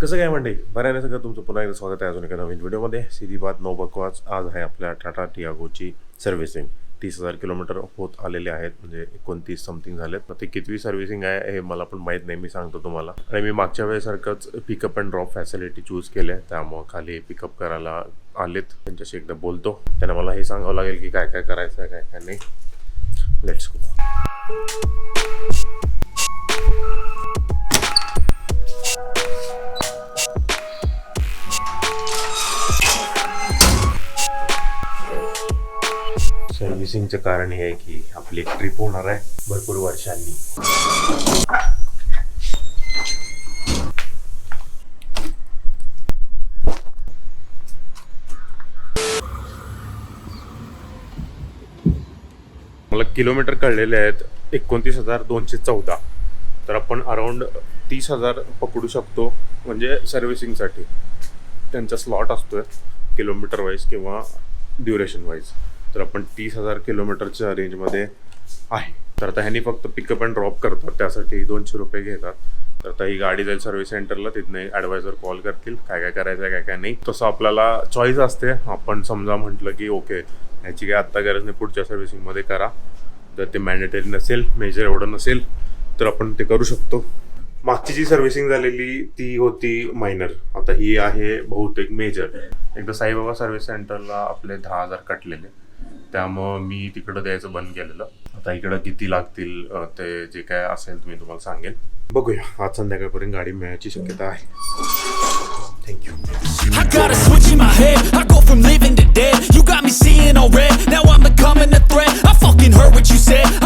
कसं काय म्हणते बऱ्याने सगळं? तुमचं पुन्हा एकदा स्वागत आहे अजून एका नवीन व्हिडिओमध्ये. सीधी बात नो बकवाच आज आहे आपल्या टाटा टियागोची सर्व्हिसिंग. तीस हजार किलोमीटर होत आलेले आहेत म्हणजे एकोणतीस समथिंग झालेत. ते कितवी सर्व्हिसिंग आहे हे मला पण माहीत नाही मी सांगतो तुम्हाला. आणि मी मागच्या वेळेसारखंच pickup and drop facility choose केली आहे त्यामुळं खाली पिकअप करायला आलेत. त्यांच्याशी एकदा बोलतो. त्यांना मला हे सांगावं लागेल की काय काय करायचं आहे काय काय नाही. लेट्स गो सर्व्हिसिंगचं कारण हे आहे की आपली एक ट्रिप होणार आहे भरपूर वर्षांनी. मला किलोमीटर कळलेले आहेत एकोणतीस हजार दोनशे चौदा. तर आपण अराऊंड तीस हजार पकडू शकतो म्हणजे सर्व्हिसिंगसाठी त्यांचा स्लॉट असतोय किलोमीटर वाईज किंवा ड्युरेशन वाईज तर आपण तीस हजार किलोमीटरच्या रेंजमध्ये आहे. तर आता ह्यांनी फक्त पिकअप अँड ड्रॉप करतात त्यासाठी दोनशे रुपये घेतात. तर आता ही गाडी जाईल सर्व्हिस सेंटरला तिथनं ॲडवायझर कॉल करतील काय काय करायचं आहे काय काय नाही. तसं आपल्याला चॉईस असते. आपण समजा म्हटलं की ओके ह्याची काय आत्ता गरज नाही पुढच्या सर्व्हिसिंगमध्ये करा. जर ते मॅन्डेटरी नसेल मेजर एवढं नसेल तर आपण ते करू शकतो. मागची जी सर्व्हिसिंग झालेली ती होती मायनर आता ही आहे बहुतेक मेजर एकदा साईबाबा सर्व्हिस सेंटरला आपले दहा हजार कटलेले. त्यामुळं मी तिकडं द्यायचं बंद केलेलं आता इकडं किती लागतील ते जे काय असेल मी तुम्हाला सांगेन बघूया आज संध्याकाळपर्यंत गाडी मिळायची शक्यता आहे thank you I got a switch in my head. I go from living to dead. You got me seeing all red. Now I'm becoming a threat. I fucking heard what you said.